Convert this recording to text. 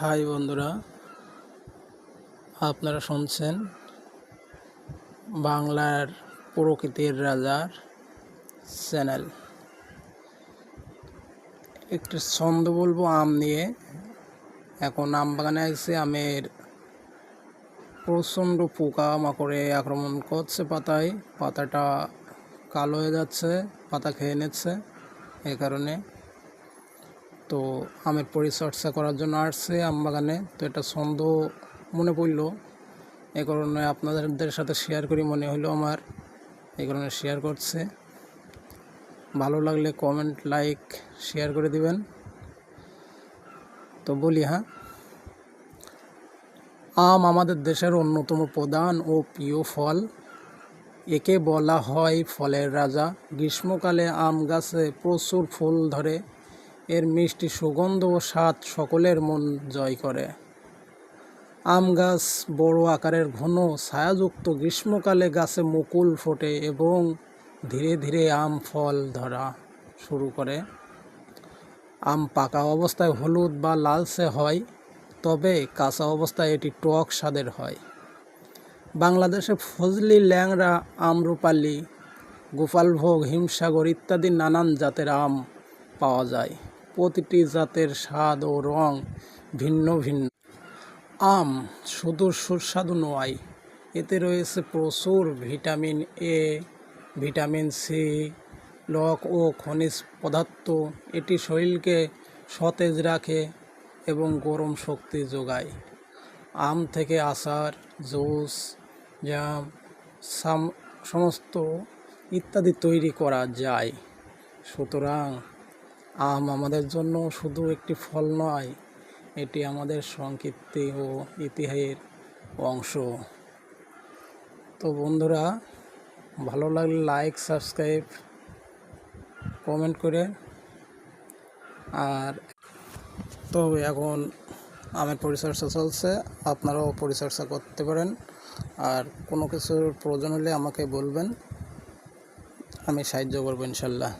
High বন্ধুরা, আপনারা শুনছেন বাংলার প্রকৃতির রাজার চ্যানেল। একটি ছন্দ বলব আম নিয়ে। এখন আম বাগানে আছে আমের প্রচণ্ড পোকা মাকড়ে আক্রমণ করছে পাতায়। পাতাটা কালো হয়ে যাচ্ছে, পাতা খেয়ে নিচ্ছে, এই কারণে তো আমের পরিচর্যা করার জন্য আসছে আম বাগানে। তো এটা ছন্দ মনে পড়ল। এই কারণে আপনাদের সাথে শেয়ার করি মনে হলো আমার। এই কারণে শেয়ার করছে। ভালো লাগলে কমেন্ট লাইক শেয়ার করে দিবেন। তো বলি হ্যাঁ? আম আমাদের দেশের অন্যতম প্রধান ও প্রিয় ফল। একে বলা হয় ফলের রাজা। গ্রীষ্মকালে আম গাছে প্রচুর ফুল ধরে। এর মিষ্টি সুগন্ধ ও স্বাদ সকলের মন জয় করে। আম গাছ বড় আকারের ঘন, ছায়াযুক্ত গ্রীষ্মকালে গাছে মুকুল ফোটে এবং ধীরে ধীরে আম ফল ধরা শুরু করে। আম পাকা অবস্থায় হলুদ বা লালচে হয়, তবে কাঁচা অবস্থায় এটি টক স্বাদের হয়। বাংলাদেশে ফজলি ল্যাংরা আমরুপালি, গোপালভোগ, হিমসাগর ইত্যাদি নানান জাতের আম পাওয়া যায়। প্রতিটি জাতের স্বাদ ও রং ভিন্ন ভিন্ন। আম শুধু সুস্বাদু নয়, এতে রয়েছে প্রচুর ভিটামিন এ ভিটামিন সি লক ও খনিজ পদার্থ। এটি শরীরকে সতেজ রাখে এবং গরম শক্তি যোগায়। আম থেকে আচার, জুস জ্যাম সাম, সমস্ত ইত্যাদি তৈরি করা যায়। সুতরাং আম আমাদের জন্য শুধু একটি ফল নয়, এটি আমাদের সংকীর্তি ও ইতিহাসের অংশ। তো বন্ধুরা, ভালো লাগলে লাইক সাবস্ক্রাইব কমেন্ট করে। আর তো এখন আমের পরিচর্যা চলছে, আপনারাও পরিচর্যা করতে পারেন। আর কোনো কিছুর প্রয়োজন হলে আমাকে বলবেন, আমি সাহায্য করব ইনশাল্লাহ।